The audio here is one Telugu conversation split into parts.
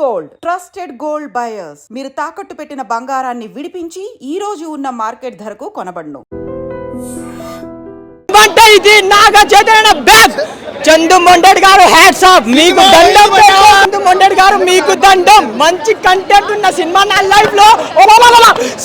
గోల్డ్. Trusted gold buyers. మీరు తాకట్టు పెట్టిన బంగారాన్ని విడిపించి ఈ రోజు ఉన్న మార్కెట్ ధరకు కొనబడును. ఇది నాగ చైతన్య బ్యాగ్. చందు మొండెడ్ గారు హ్యాట్స్ ఆఫ్ మీకు దండం చందు మొండెడ్ గారు మీకు దండం. మంచి కంటెంట్ ఉన్న సినిమా నా లైఫ్లో.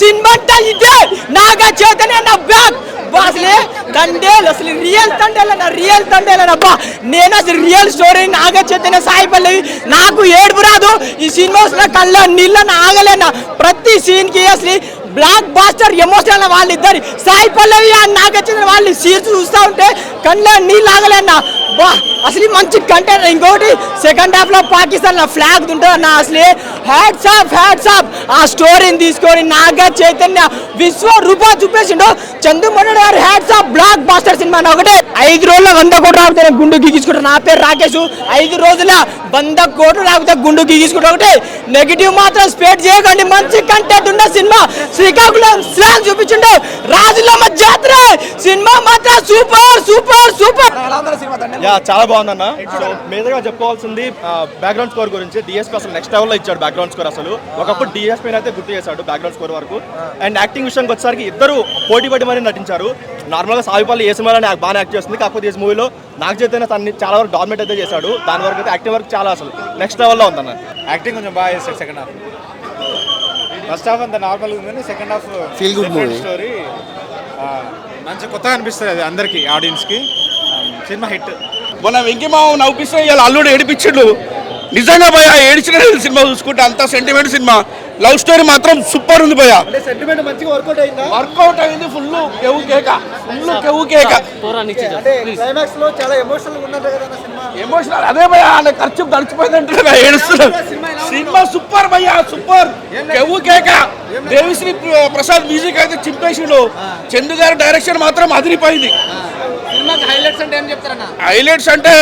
సినిమా అంటే ఇదే. నాగ చైతన్య నా బ్యాగ్. అసలే తండేలు అసలు రియల్ తండేలు అన్న రియల్ తండేలనబ్బా నేను అసలు రియల్ స్టోరీ నాగ చైతన్య సాయి పల్లవి నాకు ఏడుపు రాదు. ఈ సినిమా వస్తున్న కళ్ళ నీళ్ళ ఆగలేనా ప్రతి సీన్కి అసలు బ్లాక్ బాస్టర్ ఎమోషనల్ వాళ్ళిద్దరి. సాయి పల్లవి ఆ నాగచంద్ర వాళ్ళు సీన్స్ చూస్తూ ఉంటే కళ్ళ నీళ్ళు ఆగలేనా బా అసలు మంచి కంటెంట్ ఇంకోటి సెకండ్ హాఫ్లో పాకిస్తాన్లో ఫ్లాగ్ ఉంటుంది అన్న అసలు. హ్యాట్స్ ఆఫ్ హ్యాట్స్ ఆఫ్ ఆ స్టోరీని తీసుకొని నాగ చైతన్య విశ్వ రూపా చూపేసిండు. చందుమణి గారు hats off blockbuster cinema ఒకటే. ఐదు రోజుల వంద కోట్లు రాకపోతే గుండు గీగించుకుంటా. నా పేరు రాకేష్. ఐదు రోజుల వంద కోట్లు రాకపోతే గుండు గీగించుకుంటా ఒకటే. నెగిటివ్ మాత్రం స్పేట్ చేయకండి. మంచి కంటెంట్ ఉన్న సినిమా శ్రీకాకుళం స్లాంగ్ చూపించిండు రాజులమ్మ జాతర. సినిమా మాత్రం సూపర్ సూపర్ సూపర్. యా చాలా బాగుందన్న. సో మీదుగా చెప్పుకోవాల్సింది బ్యాక్గ్రౌండ్ స్కోర్ గురించి. డిఎస్పీ అసలు నెక్స్ట్ లెవెల్లో ఇచ్చాడు బ్యాక్గ్రౌండ్ స్కోర్ అసలు. ఒకప్పుడు డిఎస్పీ అయితే గుర్తు చేశాడు బ్యాక్గ్రౌండ్ స్కోర్ వరకు. అండ్ యాక్టింగ్ విషయానికి వచ్చేసరికి ఇద్దరు పోటీ పడి మరీ నటించారు. నార్మల్గా సావిపల్లి ఏ సినిమాలో నాకు బాగా యాక్ట్ చేస్తుంది. కాకపోతే ఈ మూవీలో నాకు చైతన్య తన్ని చాలా వరకు డామినేట్ అయితే చేశాడు. దాని వరకు అయితే యాక్టింగ్ వరకు చాలా అసలు. నెక్స్ట్ లెవెల్లో ఉందన్న. యాక్టింగ్ కొంచెం బాగా చేస్తాడు సెకండ్ హాఫ్ ఫస్ట్ హాఫ్ అంత నార్మల్ ఉంది second half Feel good movie. Story మంచి కొత్తగా అనిపిస్తుంది అది అందరికి ఆడియన్స్కి. సినిమా హిట్. మొన్న వెంకిమావ నవ్విస్తే ఇవాళ అల్లుడు ఏడిపించిండు. నిజంగా భయ ఏడిచిన సినిమా చూసుకుంటే. అంత సెంటిమెంట్ సినిమా. లవ్ స్టోరీ మాత్రం సూపర్ ఉంది భయ సెంటిమెంట్ మంచిగా వర్కౌట్ అయిందా? వర్కౌట్ అయింది ఫుల్ కెవ్వు కేక. ఫుల్ కెవ్వు కేక. క్లైమాక్స్లో చాలా ఎమోషనల్ ఉన్నది కదా సినిమా. ఎమోషనల్ అదే భయ ఖర్చు గడిచిపోయిందంటే ఏడుస్తున్నాడు. సినిమా సూపర్ భయ్య సూపర్ కెవ్వు కేక. దేవిశ్రీ ప్ర- ప్రసాద్ మ్యూజిక్ అయితే చింపేసిండు. చందు గారి డైరెక్షన్ మాత్రం అదిరిపోయింది. హైలైట్స్ అంటే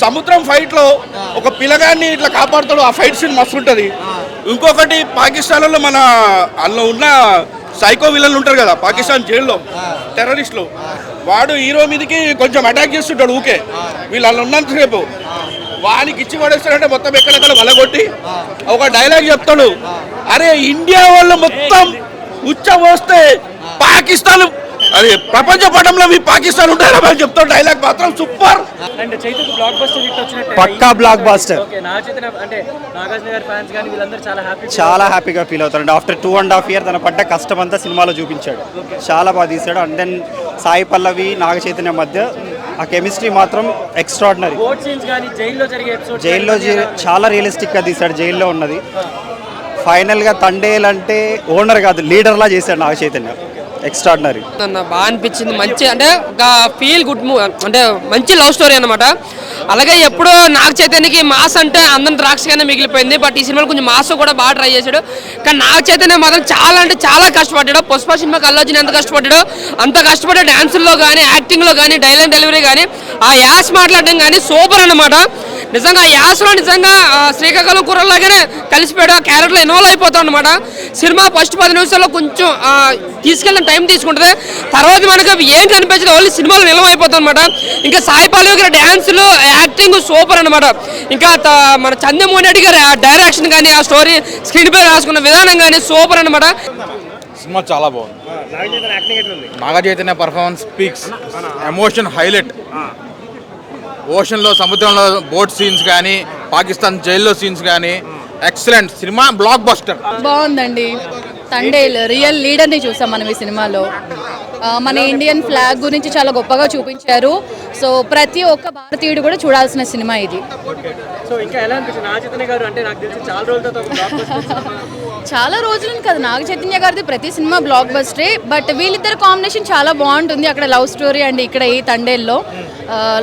సముద్రం ఫైట్లో ఒక పిల్లగాన్ని ఇట్లా కాపాడుతాడు ఆ ఫైట్ సీన్ మస్తు ఉంటుంది. ఇంకొకటి పాకిస్తాన్లో మన అందులో ఉన్న సైకో విలన్లు ఉంటారు కదా పాకిస్తాన్ జైల్లో టెర్రరిస్టులు. వాడు హీరో మీదకి కొంచెం అటాక్ చేస్తుంటాడు ఊకే. వీళ్ళు అందులో ఉన్నంతసేపు వానికి ఇచ్చి పడేస్తాడంటే మొత్తం ఎక్కడెక్కడ వలగొట్టి ఒక డైలాగ్ చెప్తాడు. అరే ఇండియా వాళ్ళు మొత్తం ఉచ్చ పోస్తే పాకిస్తాన్ అది ప్రపంచ పటంలో మీ పాకిస్తాన్ ఉంటారా అని చెప్తాడు. డైలాగ్ మాత్రం super and Chaitanya blockbuster hit వచ్చినట్టు. పక్కా బ్లాక్ బాస్టర్ ఓకే నా చైతన్య అంటే నాగార్జున గారి ఫ్యాన్స్ కానీ వీళ్ళందరూ చాలా హ్యాపీ చాలా హ్యాపీగా ఫీల్ అవుతాడు after two and half year తన పడ్డ కష్టం అంతా సినిమాలో చూపించాడు. చాలా బాగా తీశాడు. అండ్ దెన్ సాయి పల్లవి నాగ చైతన్య మధ్య ఆ కెమిస్ట్రీ మాత్రం ఎక్స్ట్రాడినరీ సీన్స్ కానీ జైల్లో జరిగే ఎపిసోడ్ జైల్లో చాలా రియలిస్టిక్గా తీశాడు జైల్లో ఉన్నది. ఫైనల్గా తండేల్ అంటే ఓనర్ కాదు లీడర్లా చేశాడు నాగ చైతన్య. ఎక్స్ట్రాడినరీ. బాగా అనిపించింది. మంచి అంటే ఒక ఫీల్ గుడ్ మూవ్ అంటే మంచి లవ్ స్టోరీ అనమాట అలాగే ఎప్పుడో నాగ చైతన్యకి మాస్ అంటే అందరం ద్రాక్షగానే మిగిలిపోయింది. బట్ ఈ సినిమాలో కొంచెం మాస్ కూడా బాగా ట్రై చేశాడు. కానీ నాగ చైతన్య మాత్రం చాలా అంటే చాలా కష్టపడ్డాడు. పుష్ప సినిమాకి అల్లోజన్ ఎంత కష్టపడ్డాడు. అంత కష్టపడ్డాడు డ్యాన్స్లో కానీ యాక్టింగ్లో కానీ డైలాగ్ డెలివరీ కానీ ఆ యాస్ మాట్లాడడం కానీ సూపర్ అన్నమాట. నిజంగా ఆ యాసలో నిజంగా శ్రీకాకుళం కూరల్లాగానే కలిసిపోయాడు. ఆ క్యారెక్టర్లో ఇన్వాల్వ్ అయిపోతాం అనమాట సినిమా ఫస్ట్ పది నిమిషాల్లో కొంచెం ఆ, తీసుకెళ్ళిన టైం తీసుకుంటుంది. తర్వాత మనకు ఏం కనిపించదు ఓన్లీ సినిమాలో నిలవ అయిపోతాం అనమాట ఇంకా సాయి పల్లవి గారి డ్యాన్సులు యాక్టింగ్ సూపర్ అనమాట ఇంకా మన చంద్రమోహన్ రెడ్డి గారి డైరెక్షన్ కానీ ఆ స్టోరీ స్క్రీన్ పై రాసుకున్న విధానం కానీ సూపర్ అనమాట సినిమా చాలా బాగుంది. Naga Chaitanya performance speaks emotion highlight ఓషన్లో సముద్రంలో బోట్ సీన్స్ కానీ పాకిస్తాన్ జైల్లో సీన్స్ కానీ ఎక్సలెంట్ సినిమా బ్లాక్ బస్టర్ బాగుందండి. తండేల్ రియల్ లీడర్ని చూసాం మనం ఈ సినిమాలో. మన ఇండియన్ ఫ్లాగ్ గురించి చాలా గొప్పగా చూపించారు. సో ప్రతి ఒక్క భారతీయుడు కూడా చూడాల్సిన సినిమా ఇది. సో ఇంకా ఎలా చైతన్య గారు అంటే నాకు తెలిసి చాలా రోజులతో ఒక బ్లాక్ బస్టర్ చాలా రోజులు కదా నాగ చైతన్య గారిది ప్రతి సినిమా బ్లాక్ బస్టరే బట్ వీళ్ళిద్దరు కాంబినేషన్ చాలా బాగుంటుంది. అక్కడ లవ్ స్టోరీ అండ్ ఇక్కడ ఈ తండేల్లో.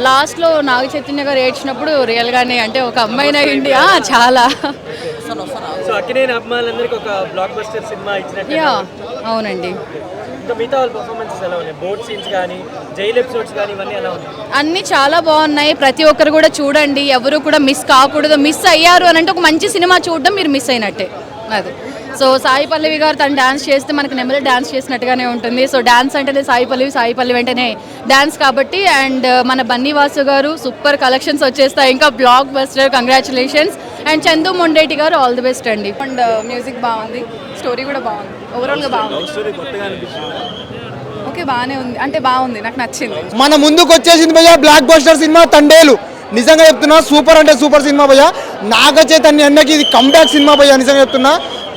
లాస్ట్లో నాగ చైతన్య గారు ఏడ్చినప్పుడు రియల్గానే అంటే ఒక అమ్మాయిన ఇండియా చాలా. అవునండి. అన్నీ చాలా బాగున్నాయి. ప్రతి ఒక్కరు కూడా చూడండి. ఎవరు కూడా మిస్ కాకూడదు. మిస్ అయ్యారు అని అంటే ఒక మంచి సినిమా చూడడం మీరు మిస్ అయినట్టే. అది. సో సాయి పల్లవి గారు తను డాన్స్ చేస్తే మనకు నెమ్మది డాన్స్ చేసినట్టుగానే ఉంటుంది. సో డాన్స్ అంటేనే సాయి పల్లవి సాయి పల్లవి అంటేనే డాన్స్ కాబట్టి అండ్ మన బన్నీ వాసు గారు సూపర్ కలెక్షన్స్ వచ్చేస్తాయి. ఇంకా blockbuster congratulations and Chandu Mondeti గారు ఆల్ ది బెస్ట్ అండి. అండ్ మ్యూజిక్ బాగుంది. స్టోరీ కూడా బాగుంది. ఓవరాల్గా బాగుంది. ఓకే బాగానే ఉంది. అంటే బాగుంది. నాకు నచ్చింది. మన ముందుకు వచ్చేసింది భయ్య బ్లాక్ బస్టర్ సినిమా తండేలు. నిజంగా చెప్తున్నా సూపర్ అంటే సూపర్ సినిమా భయ్య. నాగ చైతన్య అన్నకి ఇది కంబ్యాక్ సినిమా భయ్య నిజంగా చెప్తున్నా.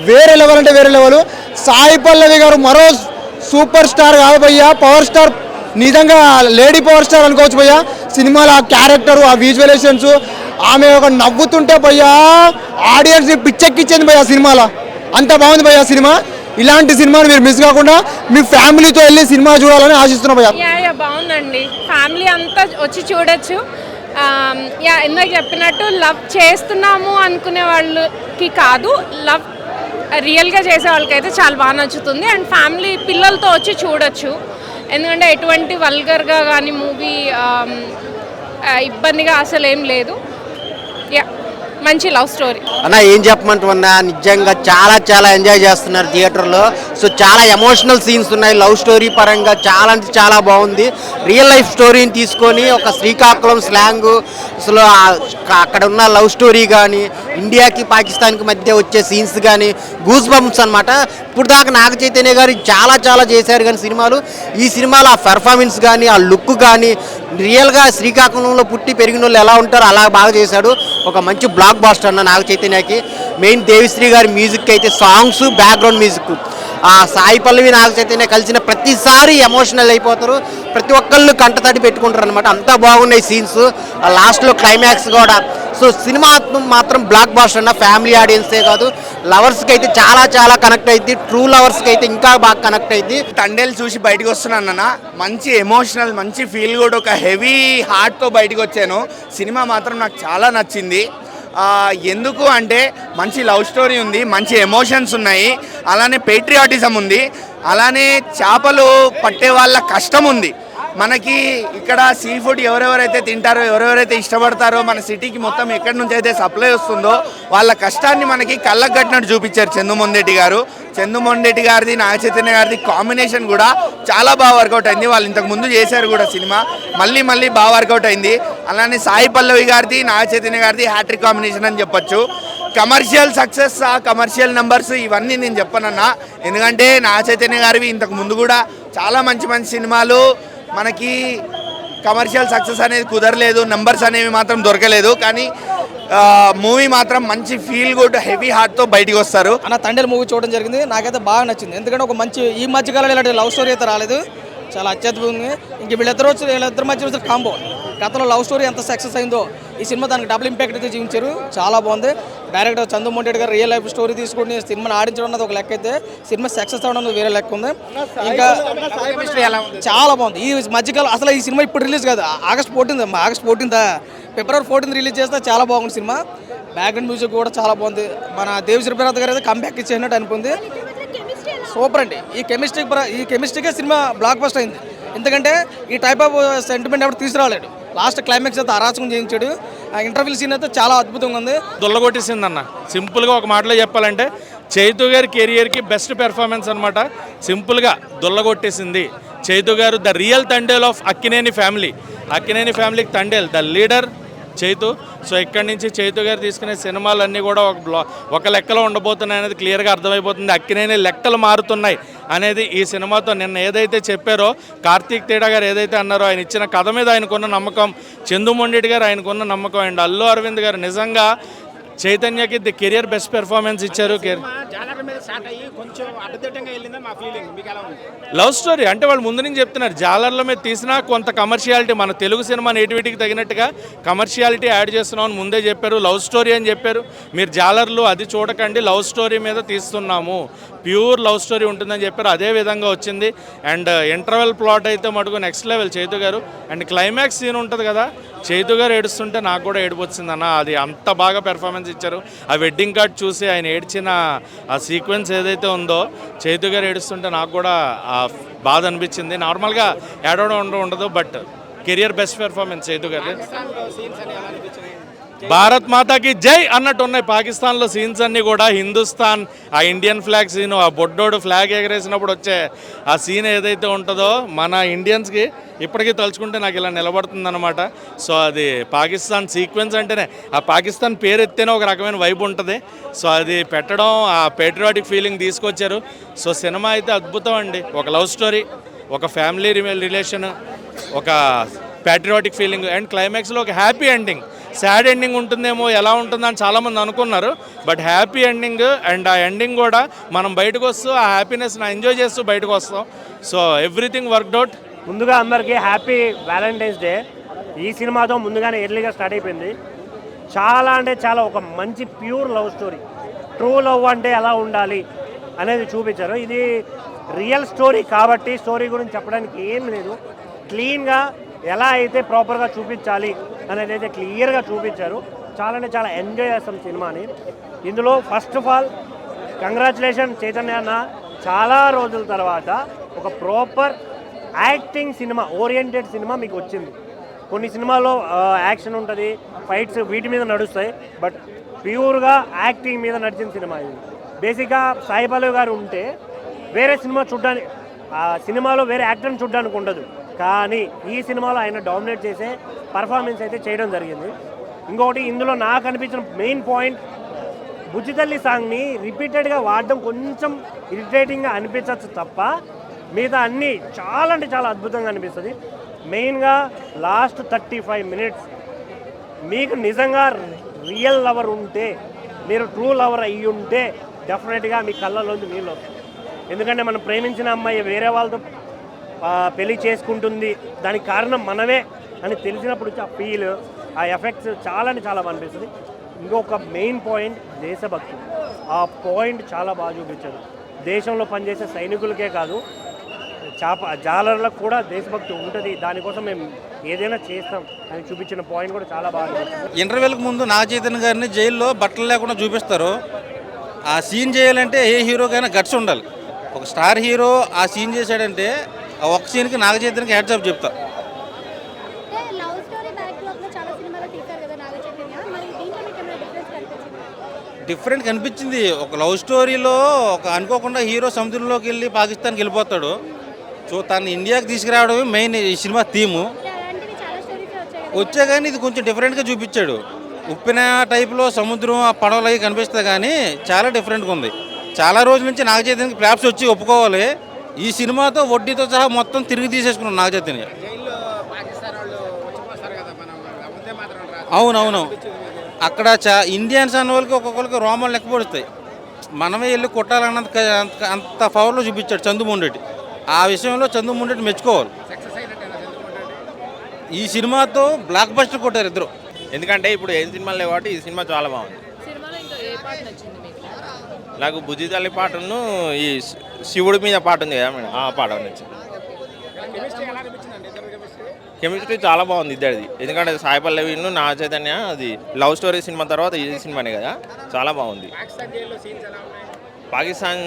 వేరే లెవెల్ అంటే వేరే లెవెల్. సాయి పల్లవి గారు మరో సూపర్ స్టార్ కాదు పవర్ స్టార్ నిజంగా లేడీ పవర్ స్టార్ అనుకోవచ్చు పోయా సినిమాలో ఆ క్యారెక్టర్ ఆ విజువలేషన్స్ ఆమె ఒక నవ్వుతుంటే పోయా ఆడియన్స్ పిచ్చెక్కిచ్చింది పోయా సినిమాలో. అంత బాగుంది పోయా సినిమా. ఇలాంటి సినిమాని మీరు మిస్ కాకుండా మీ ఫ్యామిలీతో వెళ్ళి సినిమా చూడాలని ఆశిస్తున్నా పోయా యా యా బాగుందండి. ఫ్యామిలీ అంతా వచ్చి చూడొచ్చు. యా ఇందాక చెప్పినట్టు లవ్ చేస్తున్నాము అనుకునే వాళ్ళకి కాదు లవ్ రియల్గా చేసే వాళ్ళకైతే చాలా బాగా నచ్చుతుంది. అండ్ ఫ్యామిలీ పిల్లలతో వచ్చి చూడొచ్చు. ఎందుకంటే ఎటువంటి వల్గర్గా కానీ మూవీ ఇబ్బందిగా అసలు ఏం లేదు. మంచి లవ్ స్టోరీ. అన్న ఏం చెప్పమంటున్నా నిజంగా చాలా చాలా ఎంజాయ్ చేస్తున్నారు థియేటర్లో. సో చాలా ఎమోషనల్ సీన్స్ ఉన్నాయి. లవ్ స్టోరీ పరంగా చాలా అంటే చాలా బాగుంది. రియల్ లైఫ్ స్టోరీని తీసుకొని ఒక శ్రీకాకుళం స్లాంగ్ అసలు అక్కడ ఉన్న లవ్ స్టోరీ కానీ ఇండియాకి పాకిస్తాన్కి మధ్య వచ్చే సీన్స్ కానీ గూస్ బంప్స్ అనమాట ఇప్పుడు దాకా నాగ చైతన్య గారు చాలా చాలా చేశారు కానీ సినిమాలు. ఈ సినిమాలో ఆ పెర్ఫార్మెన్స్ కానీ ఆ లుక్ కానీ రియల్గా శ్రీకాకుళంలో పుట్టి పెరిగిన వాళ్ళు ఎలా ఉంటారో అలా బాగా చేశాడు. ఒక మంచి బ్లాక్ బాస్టర్ అన్న నాగ చైతన్యకి. మెయిన్ దేవిశ్రీ గారి మ్యూజిక్ అయితే సాంగ్స్ బ్యాక్గ్రౌండ్ మ్యూజిక్ ఆ సాయి పల్లవి నాగ చైతన్య కలిసిన ప్రతిసారి ఎమోషనల్ అయిపోతారు. ప్రతి ఒక్కళ్ళు కంటతడి పెట్టుకుంటారు అనమాట అంతా బాగున్నాయి సీన్స్ ఆ లాస్ట్లో క్లైమాక్స్ కూడా. సో సినిమా మాత్రం బ్లాక్ బాస్టర్ అన్న. ఫ్యామిలీ ఆడియన్సే కాదు. లవర్స్కి అయితే చాలా చాలా కనెక్ట్ అయింది ట్రూ లవర్స్కి అయితే ఇంకా బాగా కనెక్ట్ అయింది తండేలు చూసి బయటకు వస్తున్నానన్న మంచి ఎమోషనల్ మంచి ఫీల్ కూడా ఒక హెవీ హార్ట్తో బయటకు వచ్చాను. సినిమా మాత్రం నాకు చాలా నచ్చింది. ఎందుకు అంటే మంచి లవ్ స్టోరీ ఉంది మంచి ఎమోషన్స్ ఉన్నాయి. అలానే పేట్రియాటిజం ఉంది. అలానే చేపలు పట్టే వాళ్ళ కష్టం ఉంది. మనకి ఇక్కడ సీ ఫుడ్ ఎవరెవరైతే తింటారో ఎవరెవరైతే ఇష్టపడతారో మన సిటీకి మొత్తం ఎక్కడి నుంచి అయితే సప్లై వస్తుందో వాళ్ళ కష్టాన్ని మనకి కళ్ళకు కట్టినట్టు చూపించారు చందుమొందెడ్డి గారు. చందుమొందెడ్డి గారిది నాగచైతన్య గారిది కాంబినేషన్ కూడా చాలా బాగా వర్కౌట్ అయింది. వాళ్ళు ఇంతకు ముందు చేశారు కూడా సినిమా. మళ్ళీ మళ్ళీ బాగా వర్కౌట్ అయింది. అలానే సాయి పల్లవి గారిది నాగచైతన్య గారిది హ్యాట్రిక్ కాంబినేషన్ అని చెప్పొచ్చు. కమర్షియల్ సక్సెస్ ఆ కమర్షియల్ నెంబర్స్ ఇవన్నీ నేను చెప్పనన్నా. ఎందుకంటే నాగచైతన్య గారివి ఇంతకు ముందు కూడా చాలా మంచి మంచి సినిమాలు మనకి కమర్షియల్ సక్సెస్ అనేది కుదరలేదు నెంబర్స్ అనేవి మాత్రం దొరకలేదు కానీ మూవీ మాత్రం మంచి ఫీల్ గుడ్ హెవీ హార్ట్తో బయటికి వస్తారు. అన్న తండ్రి మూవీ చూడడం జరిగింది. నాకైతే బాగా నచ్చింది. ఎందుకంటే ఒక మంచి ఈ మధ్యకాలంలో ఇలాంటి లవ్ స్టోరీ అయితే రాలేదు. చాలా అత్యద్భుతంగా ఇంక వీళ్ళిద్దరు వచ్చి వీళ్ళిద్దరు మధ్య కాంబో గతంలో లవ్ స్టోరీ ఎంత సక్సెస్ అయిందో ఈ సినిమా దానికి డబుల్ ఇంపాక్ట్ అయితే చూపించారు. చాలా బాగుంది. డైరెక్టర్ చంద్రమోహన్ గారు రియల్ లైఫ్ స్టోరీ తీసుకుని సినిమాని ఆడించడం అన్నది ఒక లెక్క అయితే. సినిమా సక్సెస్ అవడం అన్నది వేరే లెక్క ఉంది. ఇంకా చాలా బాగుంది. ఈ మధ్యకాలం అసలు ఈ సినిమా ఇప్పుడు రిలీజ్ కాదు. August fourteenth August fourteenth February fourteenth release చేస్తే చాలా బాగుంది సినిమా. బ్యాక్గ్రౌండ్ మ్యూజిక్ కూడా చాలా బాగుంది. మన దేవి శ్రీప్రనాథ్ గారు అయితే కంబ్యాక్ ఇచ్చేసినట్టు అనిపింది సూపర్ అండి. ఈ కెమిస్ట్రీ ఈ కెమిస్ట్రీకే సినిమా బ్లాక్ బస్ట్ అయింది. ఎందుకంటే ఈ టైప్ ఆఫ్ సెంటిమెంట్ ఎవరు తీసుకురాలేడు లాస్ట్ క్లైమాక్స్ అయితే అరాచకం చేయించాడు. ఆ ఇంటర్వ్యూ సీన్ అయితే చాలా అద్భుతంగా ఉంది. దుల్లగొట్టేసింది అన్న సింపుల్గా ఒక మాటలో చెప్పాలంటే చైతు గారి కెరియర్కి బెస్ట్ పెర్ఫార్మెన్స్ అనమాట సింపుల్గా దుల్లగొట్టేసింది. చైతు గారు the real Thandel of Akkineni family Akkineni ఫ్యామిలీకి Thandel. The leader Chaitu. So ఇక్కడి నుంచి చైతు గారు తీసుకునే సినిమాలన్నీ కూడా ఒక బ్లా ఒక లెక్కలో ఉండబోతున్నాయి అనేది క్లియర్గా అర్థమైపోతుంది. అక్కినేని లెక్కలు మారుతున్నాయి అనేది ఈ సినిమాతో నిన్న ఏదైతే చెప్పారో కార్తీక్ తేడా గారు ఏదైతే అన్నారో ఆయన ఇచ్చిన కథ మీద ఆయనకున్న నమ్మకం చందుమొండెడ్డి గారు ఆయనకున్న నమ్మకం అండ్ అల్లు అరవింద్ గారు నిజంగా చైతన్యకి ది కెరియర్ బెస్ట్ పెర్ఫార్మెన్స్ ఇచ్చారు లవ్ స్టోరీ అంటే వాళ్ళు ముందు నుంచి చెప్తున్నారు జాలర్ల మీద తీసినా కొంత కమర్షియాలిటీ మన తెలుగు సినిమా నేటివిటీకి తగినట్టుగా కమర్షియాలిటీ యాడ్ చేస్తున్నాం అని ముందే చెప్పారు. లవ్ స్టోరీ అని చెప్పారు. మీరు జాలర్లు అది చూడకండి లవ్ స్టోరీ మీద తీస్తున్నాము. ప్యూర్ లవ్ స్టోరీ ఉంటుందని చెప్పారు. అదే విధంగా వచ్చింది. అండ్ ఇంటర్వెల్ ప్లాట్ అయితే మటుకు నెక్స్ట్ లెవెల్ చైతు గారు అండ్ క్లైమాక్స్ సీన్ ఉంటుంది కదా చైతు గారు ఏడుస్తుంటే నాకు కూడా ఏడుపు వచ్చిందన్న. అది అంత బాగా పెర్ఫార్మెన్స్ ఇచ్చారు. ఆ వెడ్డింగ్ కార్డ్ చూసి ఆయన ఏడ్చిన ఆ సీక్వెన్స్ ఏదైతే ఉందో చేతుగారు ఏడుస్తుంటే నాకు కూడా ఆ బాధ అనిపించింది. నార్మల్గా ఏడవడం ఉండదు but career best performance Chaitu గారు భారత్ మాతాకి జై అన్నట్టు ఉన్నాయి. పాకిస్తాన్లో సీన్స్ అన్నీ కూడా. హిందుస్థాన్ ఆ ఇండియన్ ఫ్లాగ్ సీను ఆ బొడ్డోడు ఫ్లాగ్ ఎగరేసినప్పుడు వచ్చే ఆ సీన్ ఏదైతే ఉంటుందో మన ఇండియన్స్కి ఇప్పటికీ తలుచుకుంటే నాకు ఇలా నిలబడుతుందనమాట సో అది పాకిస్తాన్ సీక్వెన్స్ అంటేనే ఆ పాకిస్తాన్ పేరు ఎత్తేనే ఒక రకమైన వైబ్ ఉంటుంది. సో అది పెట్టడం ఆ పేట్రియాటిక్ ఫీలింగ్ తీసుకొచ్చారు. సో సినిమా అయితే అద్భుతం అండి. ఒక లవ్ స్టోరీ ఒక ఫ్యామిలీ రిలేషన్ ఒక ప్యాట్రియాటిక్ ఫీలింగ్ అండ్ క్లైమాక్స్లో ఒక హ్యాపీ ఎండింగ్ సాడ్ ఎండింగ్ ఉంటుందేమో ఎలా ఉంటుందని చాలామంది అనుకున్నారు. బట్ హ్యాపీ ఎండింగ్ అండ్ ఆ ఎండింగ్ కూడా మనం బయటకు వస్తూ ఆ హ్యాపీనెస్ని ఎంజాయ్ చేస్తూ బయటకు వస్తాం. సో ఎవ్రీథింగ్ వర్క్డ్ ముందుగా అందరికీ హ్యాపీ వ్యాలంటైన్స్ డే ఈ సినిమాతో ముందుగానే ఎర్లీగా స్టార్ట్ అయిపోయింది. చాలా అంటే చాలా ఒక మంచి pure love story true love అంటే ఎలా ఉండాలి అనేది చూపించారు. ఇది రియల్ స్టోరీ కాబట్టి స్టోరీ గురించి చెప్పడానికి ఏం లేదు. క్లీన్గా ఎలా అయితే ప్రాపర్గా చూపించాలి అనేది అయితే క్లియర్గా చూపించారు. చాలా అంటే చాలా ఎంజాయ్ చేస్తాం సినిమాని. ఇందులో first of all congratulation Chaitanya అన్న చాలా రోజుల తర్వాత ఒక proper acting cinema oriented cinema మీకు వచ్చింది. కొన్ని సినిమాల్లో యాక్షన్ ఉంటుంది ఫైట్స్ వీటి మీద నడుస్తాయి బట్ ప్యూర్గా యాక్టింగ్ మీద నడిచిన సినిమా ఇది. బేసిక్గా సాయిబాలు గారు ఉంటే వేరే సినిమా చూడడానికి ఆ సినిమాలో వేరే యాక్టర్ని చూడ్డానికి ఉండదు. కానీ ఈ సినిమాలో ఆయన డామినేట్ చేసే పర్ఫార్మెన్స్ అయితే చేయడం జరిగింది. ఇంకొకటి ఇందులో నాకు అనిపించిన మెయిన్ పాయింట్ బుజ్జితల్లి సాంగ్ని రిపీటెడ్గా వాడడం కొంచెం ఇరిటేటింగ్గా అనిపించవచ్చు తప్ప మిగతా అన్నీ చాలా అంటే చాలా అద్భుతంగా అనిపిస్తుంది. మెయిన్గా లాస్ట్ థర్టీ ఫైవ్ మినిట్స్ మీకు నిజంగా రియల్ లవర్ ఉంటే మీరు ట్రూ లవర్ అయ్యి ఉంటే డెఫినెట్గా మీ కళ్ళలోంచి నీళ్ళు వస్తాయి. ఎందుకంటే మనం ప్రేమించిన అమ్మాయి వేరే వాళ్ళతో పెళ్ళి చేసుకుంటుంది. దానికి కారణం మనమే అని తెలిసినప్పుడు ఆ ఫీల్ ఆ ఎఫెక్ట్స్ చాలా చాలా బాగా అనిపిస్తుంది. ఇంకొక మెయిన్ పాయింట్ దేశభక్తి. ఆ పాయింట్ చాలా బాగా చూపించారు. దేశంలో పనిచేసే సైనికులకే కాదు చేప జాలర్లకు కూడా దేశభక్తి ఉంటుంది. దానికోసం మేము ఏదైనా చేస్తాం అని చూపించిన పాయింట్ కూడా చాలా బాగా ఇంటర్వ్యూలకు ముందు నాగ గారిని జైల్లో బట్టలు లేకుండా చూపిస్తారు. ఆ సీన్ చేయాలంటే ఏ హీరోకైనా గట్స్ ఉండాలి. ఒక స్టార్ హీరో ఆ సీన్ చేశాడంటే ఆ ఒక్క సీన్కి నాగ చైతన్యకి అప్ చెప్తా. డిఫరెంట్ కనిపించింది? ఒక లవ్ స్టోరీలో ఒక అనుకోకుండా హీరో సముద్రంలోకి వెళ్ళి పాకిస్తాన్కి వెళ్ళిపోతాడు. సో తను ఇండియాకి తీసుకురావడమే మెయిన్ ఈ సినిమా థీము. వచ్చా కానీ ఇది కొంచెం డిఫరెంట్గా చూపించాడు. ఉప్పిన టైప్లో సముద్రం ఆ పడవలు అవి కనిపిస్తాయి కానీ చాలా డిఫరెంట్గా ఉంది. చాలా రోజుల నుంచి నాగ చైతన్యకి క్లాప్స్ వచ్చి ఒప్పుకోవాలి. ఈ సినిమాతో వడ్డీతో సహా మొత్తం తిరిగి తీసేసుకున్నాం నాగ చైతన్య అవునవును. అక్కడ చా ఇండియన్స్ అన్న వాళ్ళకి ఒక్కొక్కరికి రోమాలు లెక్క పడుస్తాయి మనమే వెళ్ళి కొట్టాలన్నంత అంత పవర్లో చూపించాడు చందుమొండెడ్డి ఆ విషయంలో చందుమొండెడ్డి మెచ్చుకోవాలి. ఈ సినిమాతో బ్లాక్ బస్టర్ కొట్టారు ఇద్దరు. ఎందుకంటే ఇప్పుడు ఏం సినిమాలు లేవు కాబట్టి ఈ సినిమా చాలా బాగుంది సినిమాలో ఇంకా ఏ పాట నచ్చింది మీకు నాకు బుజ్జి తల్లి పాటను ఈ శివుడి మీద పాట ఉంది కదా మేడం? ఆ పాట నచ్చింది కెమిస్ట్రీ చాలా బాగుంది ఇద్దరిది. ఎందుకంటే సాయి పల్లవిను నా చైతన్య అది లవ్ స్టోరీ సినిమా తర్వాత ఈ సినిమానే కదా? చాలా బాగుంది. పాకిస్తాన్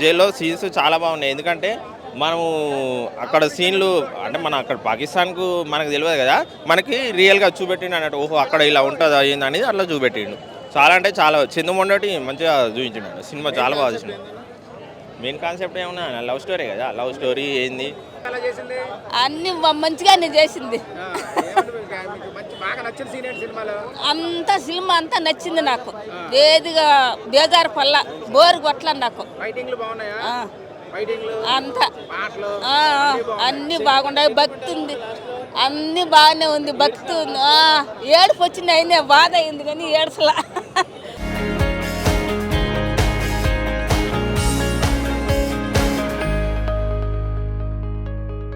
జైల్లో సీన్స్ చాలా బాగున్నాయి. ఎందుకంటే మనము అక్కడ సీన్లు అంటే మన అక్కడ పాకిస్తాన్కు మనకు తెలియదు కదా? మనకి రియల్గా చూపెట్టిండు అన్నట్టు ఓహో అక్కడ ఇలా ఉంటుంది అయ్యింది అనేది అట్లా చూపెట్టిండు. చాలా అంటే చాలా. చందుమొండటి మంచిగా చూపించిండు సినిమా చాలా బాగా చూసిండు మెయిన్ కాన్సెప్ట్ ఏమన్నా లవ్ స్టోరీ కదా? లవ్ స్టోరీ ఏంది? అన్ని మంచిగానే చేసింది. అంత సినిమా అంతా నచ్చింది నాకు. ఏదిగా బేజారు పల్ల బోరు కొట్ల నాకు. అంతా. అన్ని బాగున్నాయి? భక్తి ఉంది. అన్ని బాగానే ఉంది. భక్తి ఉంది. ఆ, ఏడుపు వచ్చింది. అయిందే బాధ అయింది కానీ ఏడుసలా.